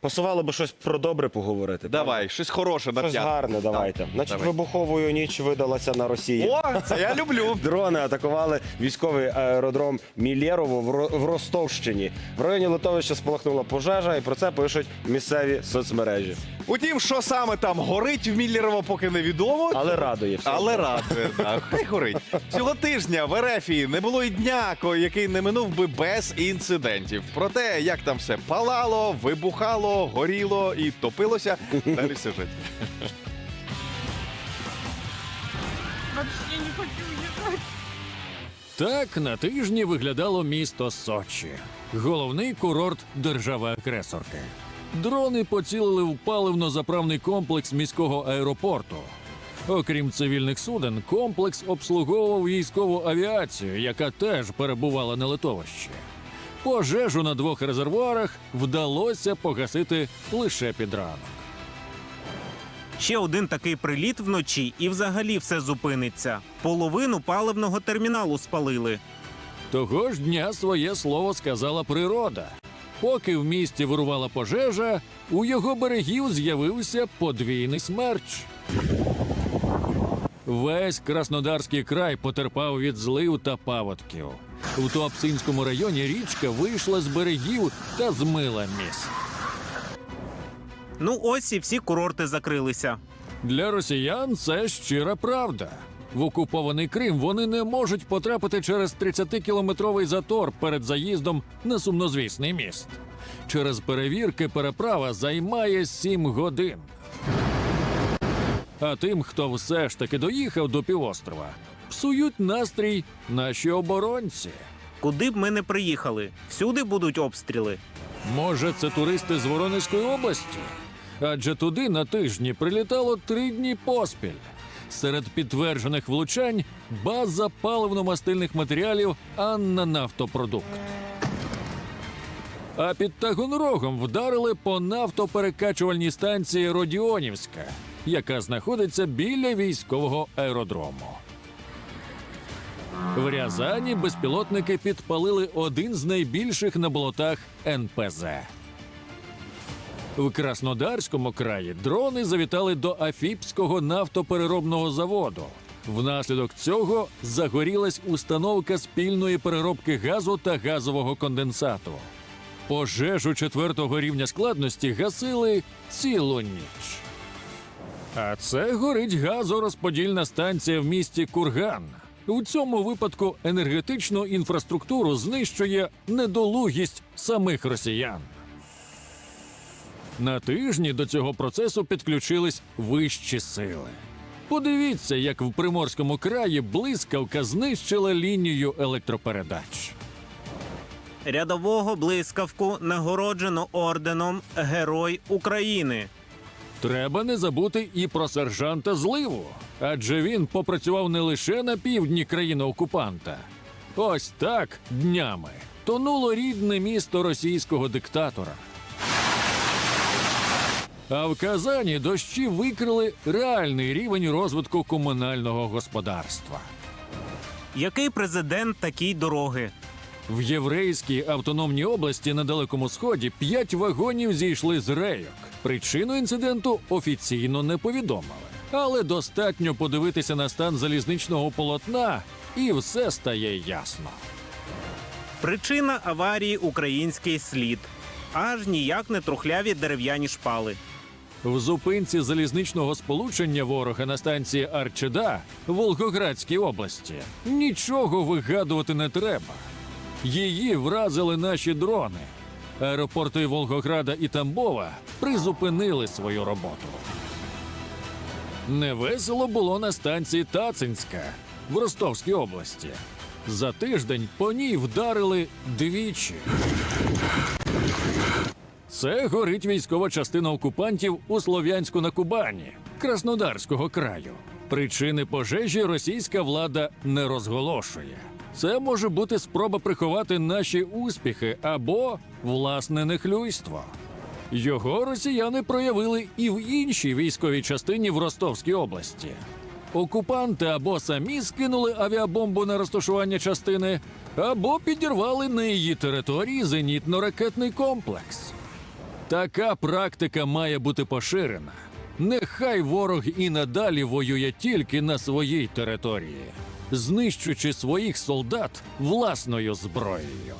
Пасувало би щось про добре поговорити. Давай, щось хороше на Щось гарне, давайте. Так, Значить, давай. вибуховою ніч видалася на Росії. О, це я люблю. Дрони атакували військовий аеродром Мілєрово в Ро- в Ростовщині. В районі литовища спалахнула пожежа, і про це пишуть місцеві соцмережі. Утім, що саме там горить в Міллерово, поки невідомо. Але радує все. Але радує, так. Хай горить. Цього тижня в Ерефії не було й дня, який не минув би без інцидентів. Про те, як там все палало, вибухало, горіло і топилося. Далі сюжет. Вообще не хочу уезжать. Так на тижні виглядало місто Сочі, головний курорт держави-агресорки. Дрони поцілили в паливно-заправний комплекс міського аеропорту. Окрім цивільних суден, комплекс обслуговував військову авіацію, яка теж перебувала на литовищі. Пожежу на двох резервуарах вдалося погасити лише під ранок. Ще один такий приліт вночі, і взагалі все зупиниться. Половину паливного терміналу спалили. Того ж дня своє слово сказала природа. Поки в місті вирувала пожежа, у його берегів з'явився подвійний смерч. Весь Краснодарський край потерпав від злив та паводків. У Туапсинському районі річка вийшла з берегів та змила міст. Ну ось і всі курорти закрилися. Для росіян це щира правда. В окупований Крим вони не можуть потрапити через 30-кілометровий затор перед заїздом на сумнозвісний міст. Через перевірки переправа займає 7 годин. А тим, хто все ж таки доїхав до півострова, псують настрій наші оборонці. Куди б ми не приїхали, всюди будуть обстріли. Може, це туристи з Воронезької області? Адже туди на тижні прилітало три дні поспіль. Серед підтверджених влучань база паливно-мастильних матеріалів Анна Нафтопродукт. А під Таганрогом вдарили по нафтоперекачувальній станції Родіонівська, яка знаходиться біля військового аеродрому. В Рязані безпілотники підпалили один з найбільших на болотах НПЗ. В Краснодарському краї дрони завітали до Афіпського нафтопереробного заводу. Внаслідок цього загорілась установка спільної переробки газу та газового конденсату. Пожежу четвертого рівня складності гасили цілу ніч. А це горить газорозподільна станція в місті Курган. У цьому випадку енергетичну інфраструктуру знищує недолугість самих росіян. На тижні до цього процесу підключились вищі сили. Подивіться, як в Приморському краї блискавка знищила лінію електропередач. Рядового блискавку нагороджено орденом Герой України. Треба не забути і про сержанта Зливу, адже він попрацював не лише на півдні країни окупанта. Ось так днями тонуло рідне місто російського диктатора. А в Казані дощі викрили реальний рівень розвитку комунального господарства. Який президент такі дороги? В єврейській автономній області на Далекому Сході п'ять вагонів зійшли з рейок. Причину інциденту офіційно не повідомили. Але достатньо подивитися на стан залізничного полотна, і все стає ясно. Причина аварії український слід. Аж ніяк не трухляві дерев'яні шпали. В зупинці залізничного сполучення ворога на станції Арчеда в Волгоградській області нічого вигадувати не треба. Її вразили наші дрони. Аеропорти Волгограда і Тамбова призупинили свою роботу. Невесело було на станції Тацинська в Ростовській області. За тиждень по ній вдарили двічі. Це горить військова частина окупантів у Слов'янську на Кубані, Краснодарського краю. Причини пожежі російська влада не розголошує. Це може бути спроба приховати наші успіхи або власне нехлюйство. Його росіяни проявили і в іншій військовій частині в Ростовській області. Окупанти або самі скинули авіабомбу на розташування частини, або підірвали на її території зенітно-ракетний комплекс. Така практика має бути поширена. Нехай ворог і надалі воює тільки на своїй території, знищуючи своїх солдат власною зброєю.